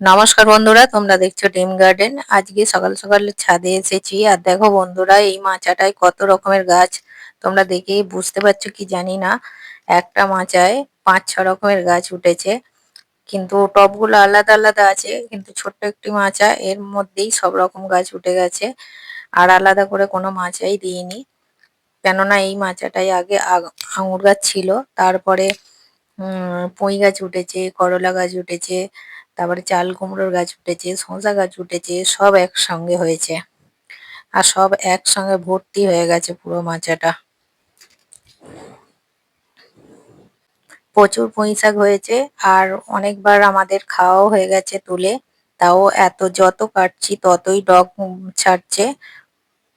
নমস্কার বন্ধুরা, তোমরা দেখছ ডিম গার্ডেন। আজকে সকাল সকাল ছাদে এসেছি। আর দেখো বন্ধুরা, এই মাচাটায় কত রকমের গাছ। তোমরা দেখেই বুঝতে পারছ কি জানি না। একটা মাচায় পাঁচ, ছ রকমের গাছ উঠেছে। কিন্তু টবগুলো আলাদা আলাদা আছে, কিন্তু ছোট্ট একটি মাচা, এর মধ্যেই সব রকম গাছ উঠে গেছে। আর আলাদা করে কোনো মাচাই দিইনি। কেননা এই মাচাটায় আগে, আঙুর গাছ ছিল। তারপরে, উম, পুঁই গাছ উঠেছে, করলা গাছ উঠেছে তারপরে চাল, কুমড়োর গাছ উঠেছে, শসা গাছ উঠেছে, সব একসঙ্গে হয়েছে। আর সব একসঙ্গে ভর্তি হয়ে গেছে পুরো মাচাটা। প্রচুর পুঁই শাক হয়েছে আর অনেকবার আমাদের খাওয়াও হয়ে গেছে তুলে। তাও এত যত কাটছি ততই ডগ ছাড়ছে।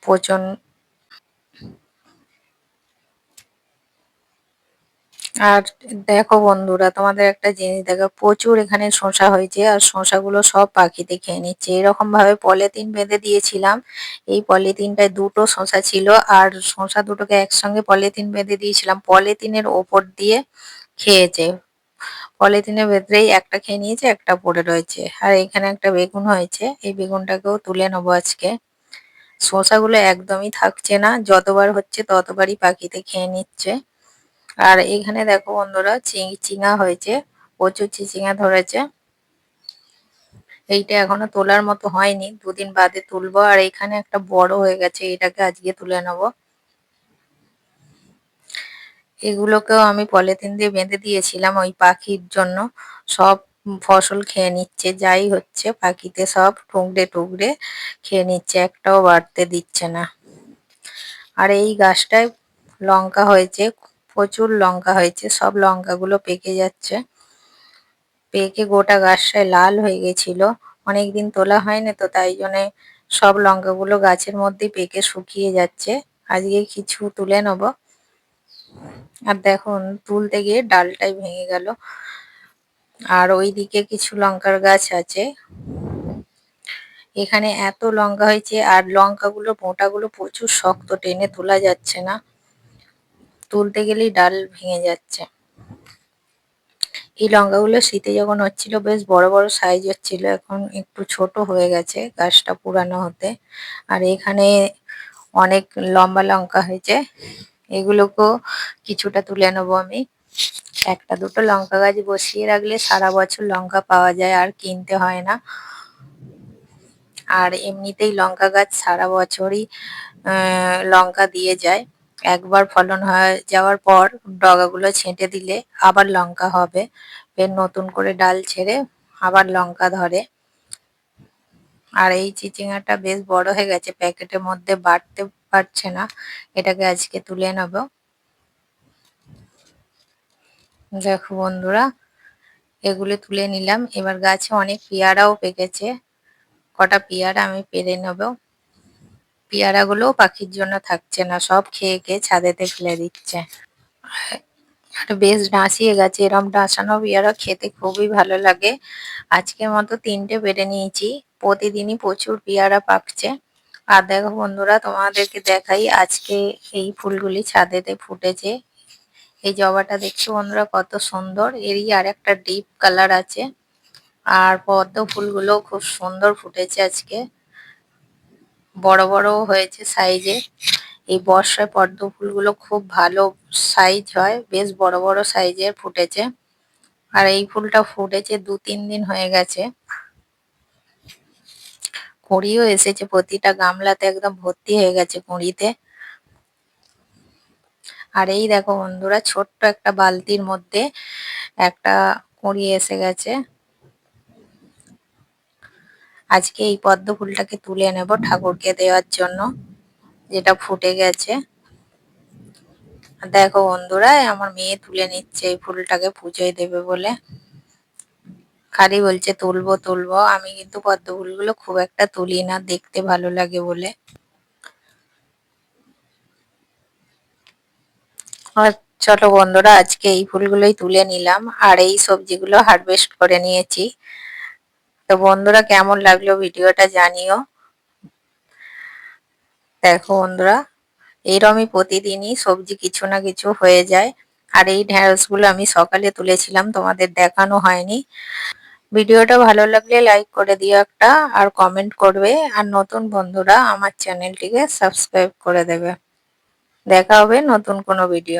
প্রচণ্ড আর দেখো বন্ধুরা, তোমাদের একটা জিনিস দেখো, প্রচুর এখানে শসা হয়েছে আর শসাগুলো সব পাখিতে খেয়ে নিচ্ছে। এরকম ভাবে পলিথিন বেঁধে দিয়েছিলাম। এই পলিথিনটায় দুটো শসা ছিল আর শসা দুটোকে একসঙ্গে পলিথিন বেঁধে দিয়েছিলাম। পলিথিনের ওপর দিয়ে খেয়েছে। পলিথিনের ভেতরেই একটা খেয়ে নিয়েছে, একটা পড়ে রয়েছে। আর এখানে একটা বেগুন হয়েছে। এই বেগুনটাকেও তুলে নেব আজকে। শসাগুলো একদমই থাকছে না। যতবার হচ্ছে ততবারই পাখিতে খেয়ে নিচ্ছে। আর এখানে দেখো বন্ধুরা চিঙা হয়েছে, প্রচুর চিচিঙা ধরেছে। এইটা এখনও তোলার মতো হয়নি, দুদিন বাদে তুলবো। আর এখানে একটা বড় হয়ে গেছে, এটাকে আজকে তুলে নেব। এগুলোকেও আমি পলিথিন দিয়ে বেঁধে দিয়েছিলাম ওই পাখির জন্য। সব ফসল খেয়ে নিচ্ছে, যাই হচ্ছে, পাখিতে সব টুকরে টুকরে খেয়ে নিচ্ছে, একটাও বাড়তে দিচ্ছে না। আর এই গাছটায় লঙ্কা হয়েছে প্রচুর লঙ্কা হয়েছে, সব লঙ্কাগুলো পেকে যাচ্ছে। পেকে গোটা গাছটায় লাল হয়ে গেছিল। অনেকদিন তোলা হয়নি তো, তাই জন্যে সব লঙ্কাগুলো গাছের মধ্যে পেকে শুকিয়ে যাচ্ছে। আজকে কিছু তুলে নেব। আর দেখুন, তুলতে গিয়ে ডালটাই ভেঙে গেল। আর ওই দিকে কিছু লঙ্কার গাছ আছে। এখানে এত লঙ্কা হয়েছে, আর লঙ্কাগুলো, মোটাগুলো প্রচুর শক্ত টেনে তোলা যাচ্ছে না। তুলতে গেলেই ডাল ভেঙে যাচ্ছে। এই লঙ্কাগুলো শীতে যখন হচ্ছিল, বেশ বড় বড় সাইজ হচ্ছিল এখন একটু ছোট হয়ে গেছে গাছটা পুরানো হতে। আর এখানে অনেক লম্বা লঙ্কা হয়েছে, এগুলোকেও কিছুটা তুলে নেব আমি। একটা দুটো লঙ্কা গাছ বসিয়ে রাখলে সারা বছর লঙ্কা পাওয়া যায়, আর কিনতে হয় না। আর এমনিতেই লঙ্কা গাছ সারা বছরই লঙ্কা দিয়ে যায়। একবার ফলন হয়ে যাওয়ার পর ডগাগুলো ছেঁটে দিলে আবার লঙ্কা হবে। ফের নতুন করে ডাল ছেড়ে আবার লঙ্কা ধরে। আর এই চিচিঙাটা বেশ বড় হয়ে গেছে, প্যাকেটের মধ্যে বাড়তে পারছে না। এটাকে আজকে তুলে নেব। দেখো বন্ধুরা, এগুলো তুলে নিলাম। এবার গাছে অনেক পেয়ারাও পেকেছে। কটা পেয়ারা আমি পেরে নেব। পেয়ারাগুলো পাখির জন্য থাকছে না, সব খেয়ে খেয়ে ছাদেতে ফেলে দিচ্ছে। আর বেশ ডাঁসিয়ে গেছে, এরম ডাঁসানো পেয়ারা খেতে খুবই ভালো লাগে। আজকের মতো তিনটে বেড়ে নিয়েছি, প্রতিদিনই প্রচুর পেয়ারা পাকছে। আর দেখো বন্ধুরা, তোমাদেরকে দেখাই আজকে এই ফুলগুলি ছাদেতে ফুটেছে। এই জবাটা দেখছ বন্ধুরা, কত সুন্দর। এরই আর একটা ডিপ কালার আছে। আর পদ্ম ফুলগুলো খুব সুন্দর ফুটেছে আজকে। বড় বড় হয়েছে সাইজে এই বর্ষায় পদ্ম ফুলগুলো খুব ভালো সাইজ হয়, বেশ বড় বড় সাইজের ফুটেছে। আর এই ফুলটা ফুটেছে দু তিন দিন হয়ে গেছে। কুঁড়িও এসেছে, প্রতিটা গামলাতে একদম ভর্তি হয়ে গেছে কুঁড়িতে। আর এই দেখো বন্ধুরা, ছোট্ট একটা বালতির মধ্যে একটা কুঁড়ি এসে গেছে। আজকে এই পদ্ম ফুলটাকে তুলে নেব ঠাকুরকে দেওয়ার জন্য, যেটা ফুটে গেছে। দেখো বন্ধুরা, আমার মেয়ে তুলে নিচ্ছে এই ফুলটাকে, পুজোয় দেবে বলে। খালি বলছে, তুলবো তুলবো। আমি কিন্তু পদ্ম ফুলগুলো খুব একটা তুলি না, দেখতে ভালো লাগে বলে। চলো বন্ধুরা, আজকে এই ফুলগুলোই তুলে নিলাম। আর এই সবজিগুলো হারভেস্ট করে নিয়েছি। তো বন্ধুরা কেমন লাগল ভিডিওটা জানিও। দেখো বন্ধুরা, এইরমই প্রতিদিনই সবজি কিছু না কিছু হয়ে যায়। আর এই ঢ্যাঁড়সগুলো আমি সকালে তুলেছিলাম, তোমাদের দেখানো হয়নি। ভিডিওটা ভালো লাগলে লাইক করে দিও একটা, আর কমেন্ট করবে। আর নতুন বন্ধুরা আমার চ্যানেলটিকে সাবস্ক্রাইব করে দেবে। দেখা হবে নতুন কোনো ভিডিও